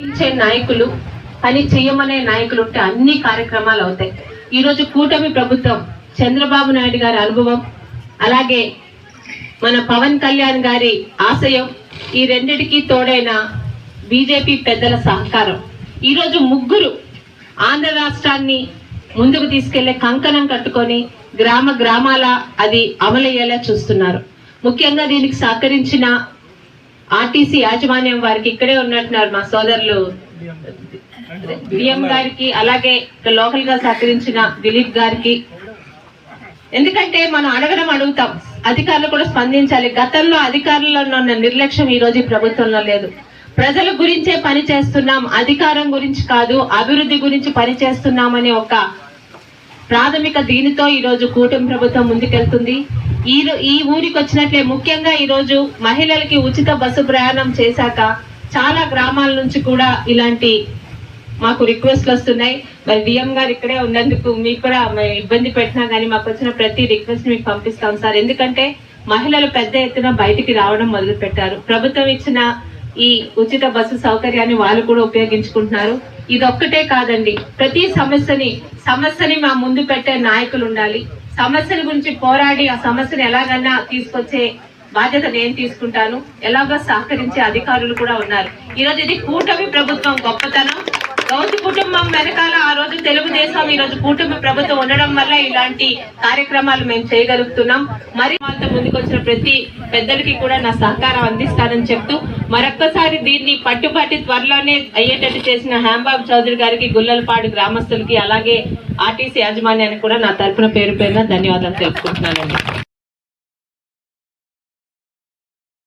ఇచ్చే నాయకులు పని చేయమనే నాయకులు ఉంటే అన్ని కార్యక్రమాలు అవుతాయి. ఈరోజు కూటమి ప్రభుత్వం చంద్రబాబు నాయుడు గారి అనుభవం అలాగే మన పవన్ కళ్యాణ్ గారి ఆశయం ఈ రెండిటికి తోడైన బీజేపీ పెద్దల సహకారం. ఈరోజు ముగ్గురు ఆంధ్ర రాష్ట్రాన్ని ముందుకు తీసుకెళ్ళే కంకణం కట్టుకొని గ్రామ గ్రామాల అది అమలయ్యేలా చూస్తున్నారు. ముఖ్యంగా దీనికి సహకరించిన ఆర్టీసీ యాజమాన్యం వారికి ఇక్కడే ఉన్నట్టున్నారు మా సోదరులు. బిఎం గారికి అలాగే లోకల్గా సహకరించిన దిలీప్ గారికి. ఎందుకంటే మనం అడగడం అడుగుతాం అధికారులు కూడా స్పందించాలి. గతంలో అధికారుల్లో ఉన్న నిర్లక్ష్యం ఈ రోజు ప్రభుత్వంలో లేదు. ప్రజల గురించే పని చేస్తున్నాం అధికారం గురించి కాదు అభివృద్ధి గురించి పని చేస్తున్నామని ఒక ప్రాథమిక దీనితో ఈ రోజు కూటమి ప్రభుత్వం ముందుకెళ్తుంది. ఈ ఈ ఊరికి వచ్చినట్లే. ముఖ్యంగా ఈరోజు మహిళలకి ఉచిత బస్సు ప్రయాణం చేశాక చాలా గ్రామాల నుంచి కూడా ఇలాంటి మాకు రిక్వెస్ట్లు వస్తున్నాయి. మరి డిఎం గారు ఇక్కడే ఉన్నందుకు మీకు కూడా ఇబ్బంది పెట్టినా కానీ మాకు వచ్చిన ప్రతి రిక్వెస్ట్ మీకు పంపిస్తాం సార్. ఎందుకంటే మహిళలు పెద్ద ఎత్తున బయటికి రావడం మొదలు పెట్టారు ప్రభుత్వం ఇచ్చిన ఈ ఉచిత బస్సు సౌకర్యాన్ని వాళ్ళు కూడా ఉపయోగించుకుంటున్నారు. ఇదొక్కటే కాదండి. ప్రతి సమస్యని సమస్యని మా ముందు పెట్టే నాయకులు ఉండాలి. సమస్యల గురించి పోరాడి ఆ సమస్యను ఎలాగైనా తీసుకొచ్చే బాధ్యత నేను తీసుకుంటాను. ఎలాగో సహకరించే అధికారులు కూడా ఉన్నారు. ఈరోజు ఇది కూటమి ప్రభుత్వం గొప్పతనం. గౌతి కుటుంబం వెనకాల ఆ రోజు తెలుగుదేశం ఈ రోజు కూటమి ప్రభుత్వం ఉండడం వల్ల ఇలాంటి కార్యక్రమాలు మేము చేయగలుగుతున్నాం. మరి వాళ్ళతో ముందుకొచ్చిన ప్రతి పెద్దలకి కూడా నా సహకారం అందిస్తానని చెప్తూ మరొక్కసారి దీన్ని పట్టుబట్టి త్వరలోనే అయ్యేటట్టు చేసిన హేంబాబు చౌదరి గారికి గుల్లలపాడు గ్రామస్తులకి అలాగే ఆర్టీసీ యాజమాన్యానికి కూడా నా తరపున పేరు పేరున ధన్యవాదాలు తెలుపుకుంటున్నానండి.